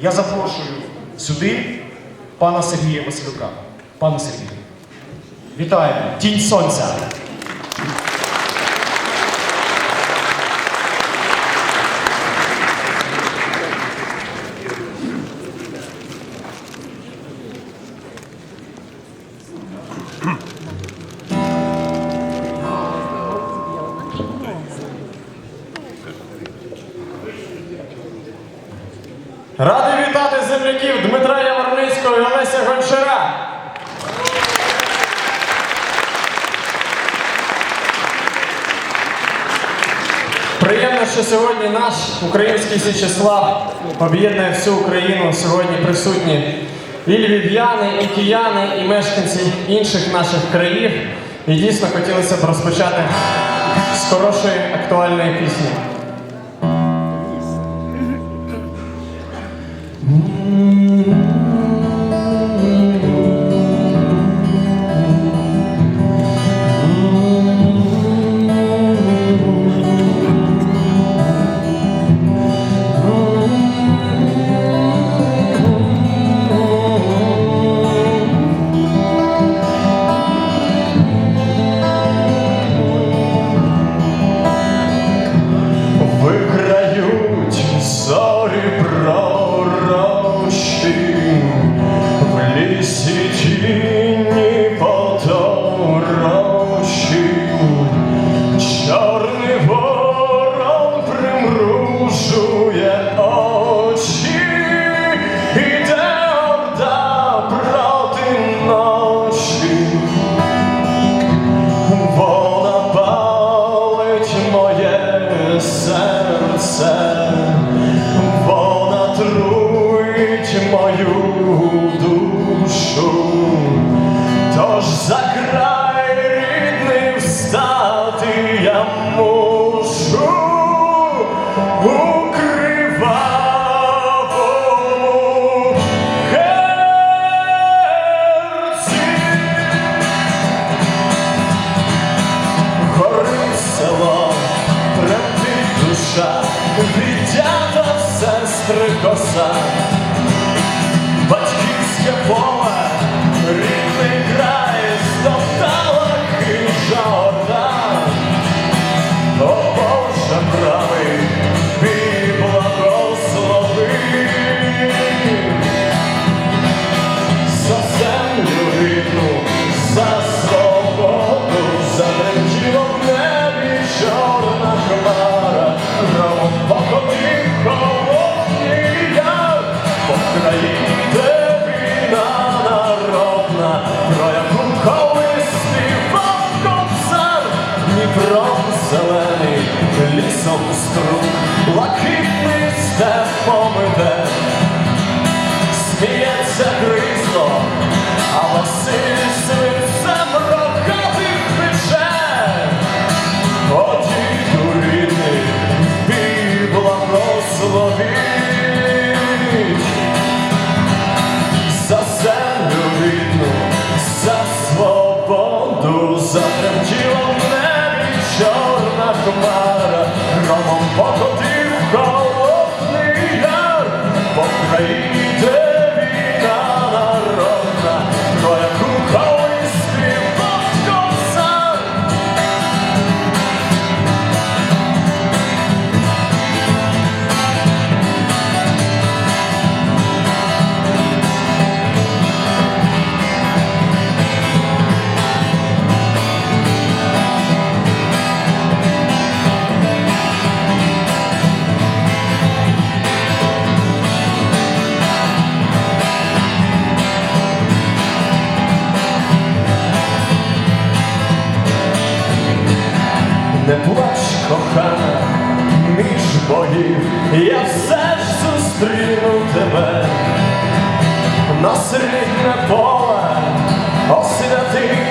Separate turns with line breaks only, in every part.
Я запрошую сюди пана Сергія Василюка. Пане Сергію, вітаю Тінь сонця! Дякую, Олеся Гончара. Приємно, що сьогодні наш український Січеслав об'єднує всю Україну. Сьогодні присутні і львів'яни, і кияни, і мешканці інших наших країв. І дійсно хотілося б розпочати з хорошої актуальної пісні. Obrigado. на середнє поле освятив.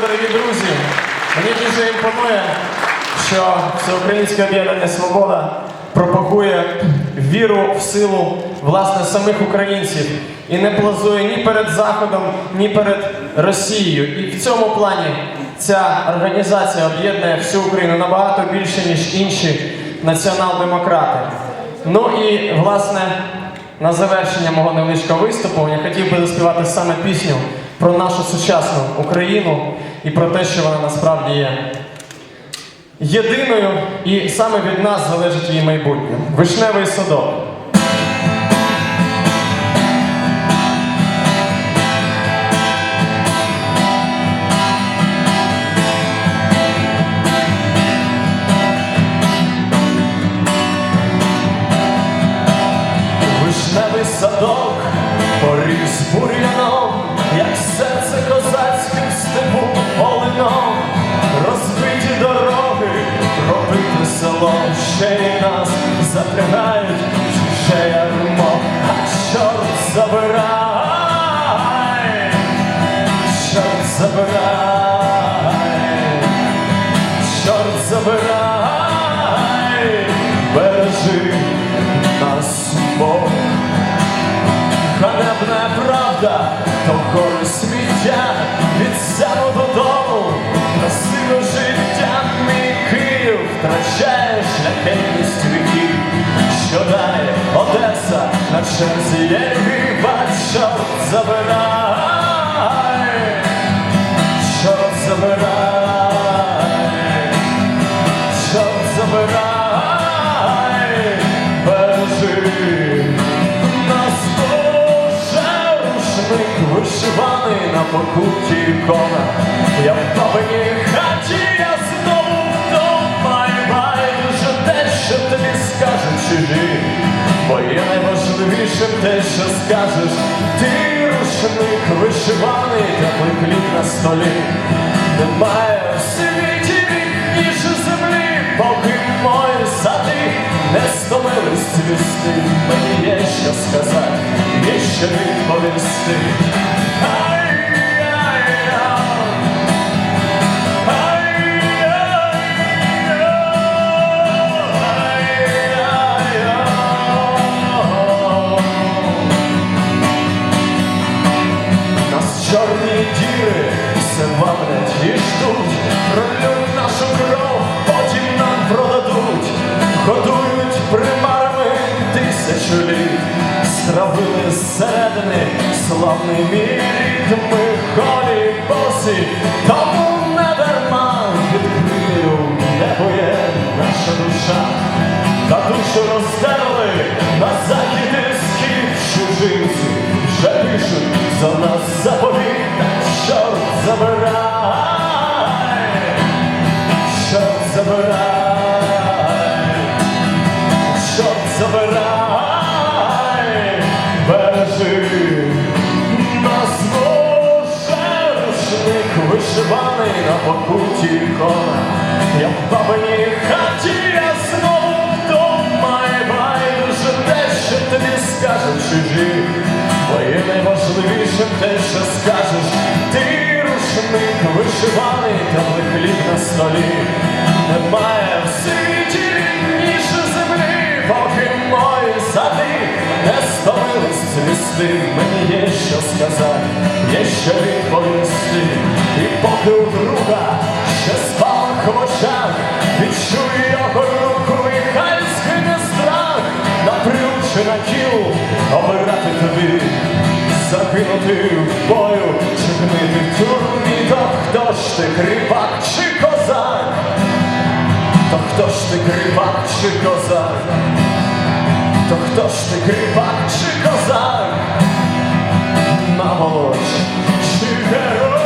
Дорогі друзі. Мені дуже імпонує, що Всеукраїнське об'єднання Свобода пропагує віру в силу власне самих українців і не плазує ні перед Заходом, ні перед Росією. І в цьому плані ця організація об'єднує всю Україну набагато більше, ніж інші націонал-демократи. Ну і власне на завершення мого невеличкого виступу я хотів би заспівати саме пісню про нашу сучасну Україну і про те, що вона насправді є єдиною, і саме від нас залежить її майбутнє. Вишневий садок. Вишневий садок поріс бур'яном, забирай, бережи нас Бог. Ганебна правда, то гори сміття. Від сяну додому, красиве життя, мій Київ. Втрачає шляхетність віків, що далі Одеса на черзі є Львів, а на покуті ікона. Я в бабиній хаті, я знову вдома і байдуже те, що тобі скажуть чужі. Бо є найважливішим те, що скажеш ти рушник вишиваний, теплий хліб на столі. Немає в світі ніж землі, поки мої сади не стомились цвісти. Мені є що сказати, є що відповісти. Славний мій рід, ми голі босі, тому не дарма відкрию небо є наша душа, та душу роздерли на захід і схід чужинці, вже пишуть рушник вишиваний, та хліб на столі. Немає в світі рідніше землі, поки мої сади не стомились цвісти. Мені є що сказати, є що відповісти. І поки у друга ty grybak czy kozak? To ktoś ty grybak czy kozak? Mamoś czy heroj?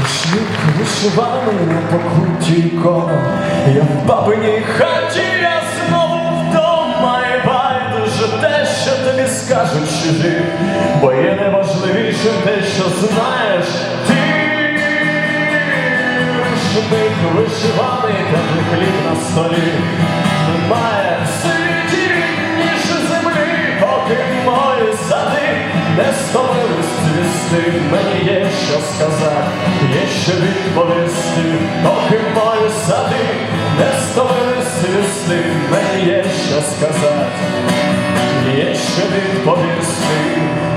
Rusznik ruszowany na pokój kono, jak w babnej chacie скажуть чужі, бо є найважливіше те, що знаєш. Ти. Рушник вишиваний, теплий хліб на столі, немає рідніше землі, поки мої сади не стомились цвісти, мені є що сказати, є що відповісти, поки мої сади не стомились цвісти, мені є що сказати, є що відповісти.